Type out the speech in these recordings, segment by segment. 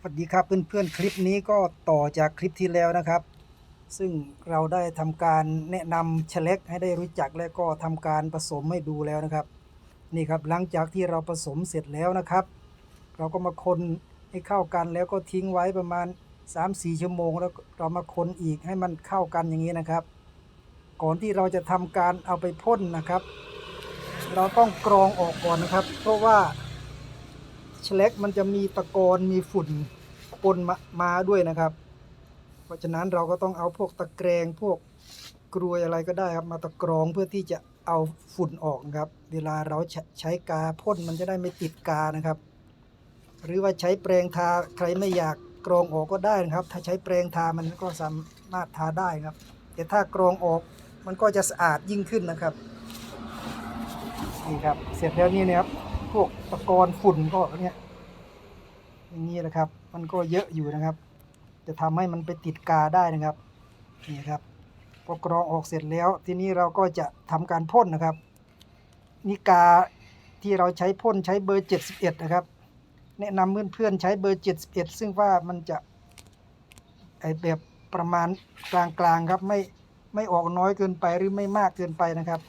สวัสดีครับเพื่อนๆคลิปนี้ก็ต่อจากคลิปที่แล้วนะครับ ซึ่งเราได้ทำการแนะนำเชเล็กให้ได้รู้จักและก็ทำการผสมให้ดูแล้วนะครับ นี่ครับหลังจากที่เราผสมเสร็จแล้วนะครับ เราก็มาคนให้เข้ากันแล้วก็ทิ้งไว้ประมาณ 3-4 ชั่วโมง แล้วเรามาคนอีกให้มันเข้ากันอย่างนี้นะครับ ก่อนที่เราจะทำการเอาไปพ่นนะครับ เราต้องกรองออกก่อนนะครับ เพราะว่า เชล็กมันจะมีตะกอนมีฝุ่นปนมามาด้วยนะครับ เพราะฉะนั้นเราก็ต้องเอาพวกตะแกรงพวกกรวยอะไรก็ได้ครับ มาตะกรองเพื่อที่จะเอาฝุ่นออกนะครับ เวลาเราใช้ใช้กาพ่นมันจะได้ไม่ติดกานะครับ หรือว่าใช้แปรงทาใครไม่อยากกรองออกก็ได้นะครับ ถ้าใช้แปรงทามันก็สามารถทาได้ครับ แต่ถ้ากรองออกมันก็จะสะอาดยิ่งขึ้นนะครับนี่ครับ เสร็จแล้วนี่นะครับ พวกตะกอนฝุ่นก็เนี่ยอย่างนี้แหละครับ มันก็เยอะอยู่นะครับ จะทำให้มันไปติดกาได้นะครับนี่ครับพอกรองออกเสร็จแล้ว ทีนี้เราก็จะทำการพ่นนะครับนี่กาที่เราใช้พ่นใช้เบอร์ 71 นะครับ แนะนำเพื่อนๆใช้เบอร์ 71 ซึ่งว่ามันจะไอแบบประมาณกลางๆครับไม่ไม่ออกน้อยเกินไปหรือไม่มากเกินไปนะครับ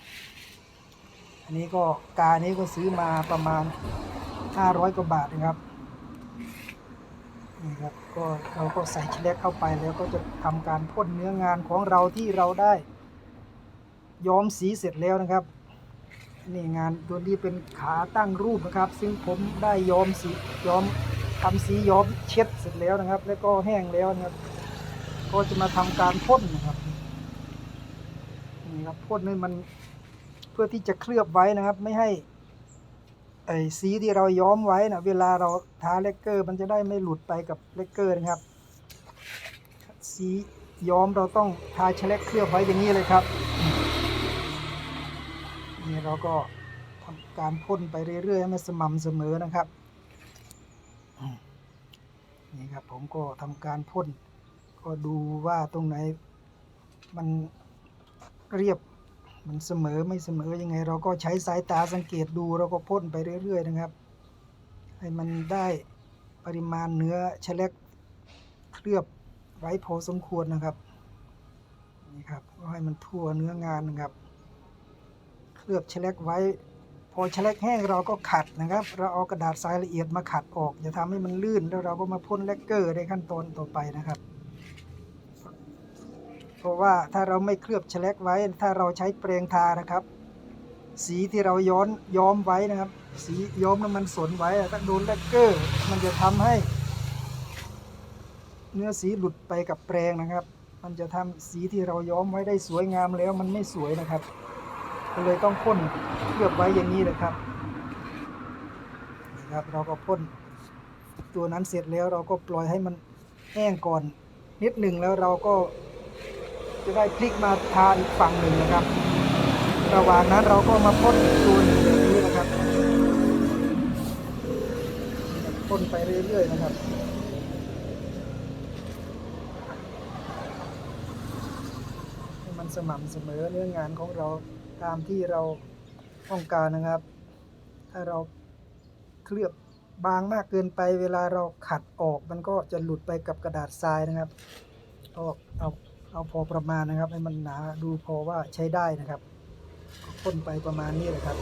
อันนี้ก็กานี้ก็ซื้อมาประมาณ 500 กว่าบาทนะครับนี่ครับก็เราก็ใส่เชลกเข้าไปแล้วก็จะทำการพ่นเนื้องานของเราที่เราได้ย้อมสีเสร็จแล้วนะครับนี่งานตัวนี้เป็นขาตั้งรูปนะครับ ซึ่งผมได้ย้อมสีย้อมทำสีย้อมเช็ดเสร็จแล้วนะครับ แล้วก็แห้งแล้วนะครับ ก็จะมาทำการพ่นนะครับนี่ครับพ่นให้มัน พื่อที่จะเคลือบไว้นะครับ ไม่ให้ไอ้สีที่เราย้อมไว้นะเวลาเราทาเลกเกอร์ มันจะได้ไม่หลุดไปกับเลกเกอร์นะครับ สีย้อมเราต้องทาเชลกเคลือบไว้อย่างนี้เลยครับ นี่เราก็ทำการพ่นไปเรื่อยๆให้มันสม่ำเสมอนะครับนี่ครับผมก็ทำการพ่นก็ดูว่าตรงไหนมันเรียบ มันเสมอไม่เสมอยังไง เราก็ใช้สายตาสังเกตดูเราก็พ่นไปเรื่อย ๆ นะครับ ให้มันได้ปริมาณเนื้อแฉลกเคลือบไว้พอสมควรนะครับนี่ครับก็ให้มันทั่วเนื้องานนะครับ เคลือบแฉลกไว้ พอแฉลกแห้งเราก็ขัดนะครับ เราเอากระดาษทรายละเอียดมาขัดออกจะทำให้มันลื่นแล้วเราก็มาพ่นเลกเกอร์ในขั้นตอนต่อไปนะครับ เพราะว่าถ้าเราไม่เคลือบแฉลกไว้ ถ้าเราใช้เปรงทานะครับ สีที่เราย้อนย้อมไว้นะครับ สีย้อมน้ำมันสนไว้ถ้าโดนแลกเกอร์มันจะทำให้ เนื้อสีหลุดไปกับแปรงนะครับ มันจะทำสีที่เราย้อมไว้ได้สวยงามแล้วมันไม่สวยนะครับก็เลยต้องพ่นเคลือบไว้อย่างนี้เลยครับนี่ครับ เราก็พ่นตัวนั้นเสร็จแล้วเราก็ปล่อยให้มันแห้งก่อนนิดหนึ่งแล้วเราก็ จะได้พลิกมาทาอีกฝั่งหนึ่งนะครับ ระหว่างนั้นเราก็มาพ่นตัวหนึงนี้นะครับพ่นไปเรื่อยๆนะครับให้มันสม่ำเสมอเนื้องานของเราตามที่เราต้องการนะครับ ถ้าเราเคลือบบางมากเกินไปเวลาเราขัดออกมันก็จะหลุดไปกับกระดาษทรายนะครับก็เอา เอาพอประมาณนะครับ ให้มันหนาดูพอว่าใช้ได้นะครับก็พ่นไปประมาณนี้เละครับ